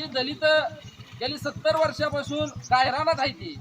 ती दलित गेली सत्तर वर्षापासून गायरानात आहे ती.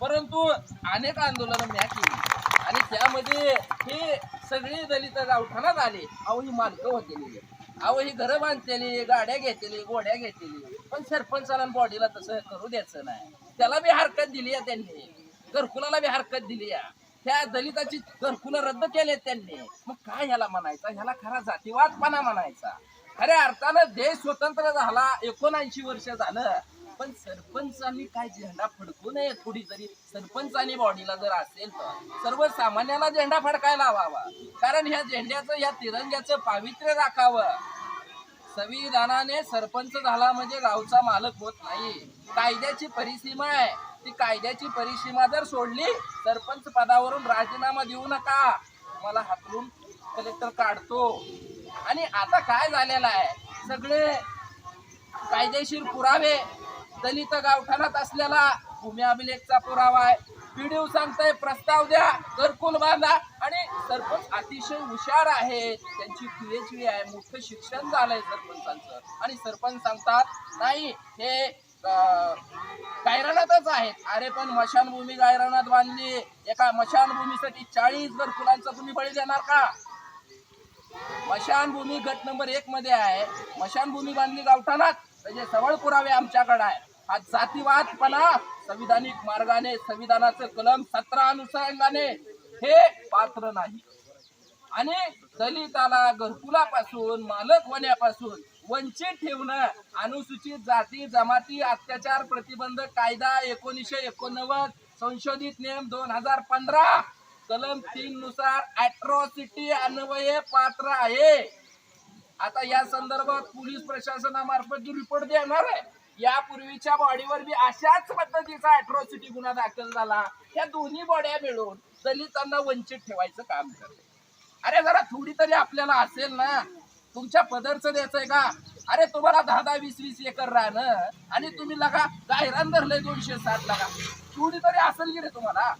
परंतु अनेक आंदोलनं म्या केली. आणि त्यामध्ये हे सगळी दलित गावठाणात आले. अहो ही मालकं होतेली अहो ही घरं बांधतेली गाड्या घेतलेली गोड्या घेतलेली पण सरपंचाला बॉडीला तसं करू द्यायचं नाही. त्याला बी हरकत दिली या त्यांनी. घरकुलाला बी हरकत दिली या. त्या दलिताची घरकुलं रद्द केले त्यांनी. मग काय ह्याला म्हणायचा? ह्याला खरा जातीवादपणा म्हणायचा. खऱ्या अर्थानं देश स्वतंत्र झाला एकोणऐंशी वर्ष झालं. पण सरपंचांनी काय झेंडा फडकू नये थोडी जरी? सरपंचांनी बॉडीला जर असेल तर. सर्वसामान्याला झेंडा फडकायला हवा कारण ह्या झेंड्याचं या तिरंग्याचं पावित्र्य राखावं. संविधानाने सरपंच झाला म्हणजे गावचा मालक होत नाही. कायद्याची परिसीमा आहे. ती कायद्याची परिसीमा जर सोडली सरपंच पदावरून राजीनामा देऊ नका. मला हातरून कलेक्टर काढतो. आणि आता काय झालेलं आहे? सगळे कायदेशीर पुरावे दलित गावठाणात असलेला भूमी अभिलेखचा पुरावा आहे. पीडीओ सांगताय प्रस्ताव द्या घरकुल बांधा आणि सरपंच अतिशय हुशार आहे. त्यांची पीएचडी आहे मोठं शिक्षण झालंय सरपंचांचं. आणि सरपंच सांगतात नाही हे अं, गायरानातच आहेत. अरे पण मशानभूमी गायरानात बांधली. एका मशानभूमीसाठी चाळीस घरकुलांचा तुम्ही बळी देणार का? मशानभूमी गट नंबर एक मध्ये आहे. मशानभूमी बांधली गावठाणात. त्याचे सबळ पुरावे आमच्याकडे आहे. हा जातीवादपणा संविधानिक मार्गाने संविधानाचं कलम सतरा अनुषंगाने हे पात्र नाही. आणि दलिताला घरकुलापासून मालक होण्यापासून वंचित ठेवणं अनुसूचित जाती जमाती अत्याचार प्रतिबंधक कायदा एकोणीसशे एकोणनव्वद संशोधित नियम दोन हजार पंधरा कलम तीन नुसार अॅट्रॉसिटी अन्वये पात्र आहे. आता या संदर्भात पोलीस प्रशासनामार्फत जो रिपोर्ट देणार आहे यापूर्वीच्या बॉडीवर बी अशाच पद्धतीचा अॅट्रॉसिटी गुन्हा दाखल झाला. या दोन्ही बॉड्या मिळून दलितांना वंचित ठेवायचं काम करते. अरे जरा थोडी तरी आपल्याला असेल ना? तुमच्या पदरचं द्यायचंय का? अरे तुम्हाला दहा दहा वीस वीस एकर राहणं. आणि तुम्ही लगा गायरान धरलंय दोनशे साठ लगा. थोडी तरी असेल की रे तुम्हाला?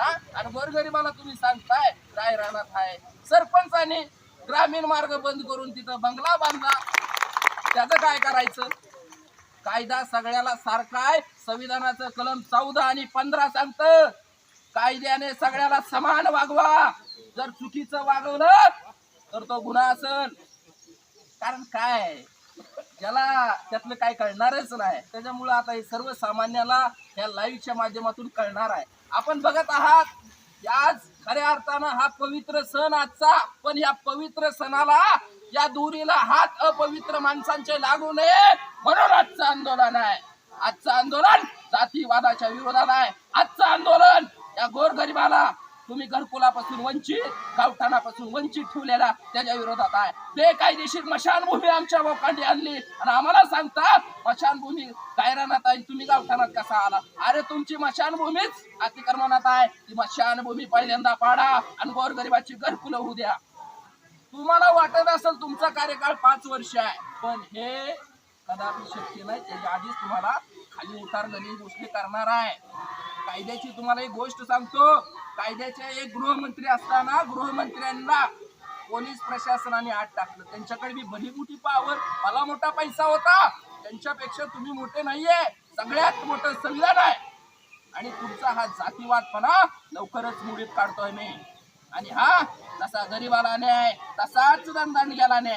आणि गोरगरिबाला तुम्ही सांगताय गायरानात आहे? सरपंचाने ग्रामीण मार्ग बंद करून तिथं बंगला बांधला त्याचं काय करायचं? कायदा सगळ्याला सारखा आहे. संविधानाचं कलम चौदा आणि पंधरा सांगतं कायद्याने सगळ्याला समान वागवा. जर चुकीचं वागवलं तर तो गुन्हा असेल कारण काय? आहे? ज्याला त्यातलं काय कळणारच नाही. त्याच्यामुळं आता हे सर्वसामान्याला या लाईव्हच्या माध्यमातून कळणार आहे. आपण बघत आहात आज खऱ्या अर्थानं हा पवित्र सण आजचा पण या पवित्र सणाला या दुरीला हात अपवित्र माणसांचे लागू नये म्हणून आजचं आंदोलन आहे. आजचं आंदोलन जातीवादाच्या विरोधात आहे. आजचं आंदोलन या गोरगरिबाला तुम्ही घरकुलापासून वंचित गावठाणापासून वंचित ठेवलेला त्याच्या विरोधात आहे. बेकायदेशीर मशानभूमी आमच्या लोकांनी आणली. आणि आम्हाला सांगता मशानभूमी कायरानात आहे तुम्ही गावठाणात कसा आला? अरे तुमची मशानभूमीच अतिक्रमणात आहे. ती मशानभूमी पहिल्यांदा पाडा आणि गोरगरिबाची घरकुलं होऊ द्या. तुम्हाला वाटत असेल तुमचा कार्यकाळ पाच वर्ष आहे पण हे कदापि शक्य नाही. त्याच्या आधीच तुम्हाला खाली उतार गली गोष्टी करणार आहे. कायद्याची तुम्हाला एक गोष्ट सांगतो. कायद्याचे एक गृहमंत्री असताना गृहमंत्र्यांना पोलीस प्रशासनाने आत टाकलं. त्यांच्याकडे मी भली मोठी पावर मला मोठा पैसा होता. त्यांच्यापेक्षा तुम्ही मोठे नाहीये. सगळ्यात मोठं संविधान आहे. आणि तुमचा हा जातीवादपणा लवकरच मुडीत काढतोय मी. आणि हा तसा गरीबाला न्याय तसाच दंडाने गेला न्याय.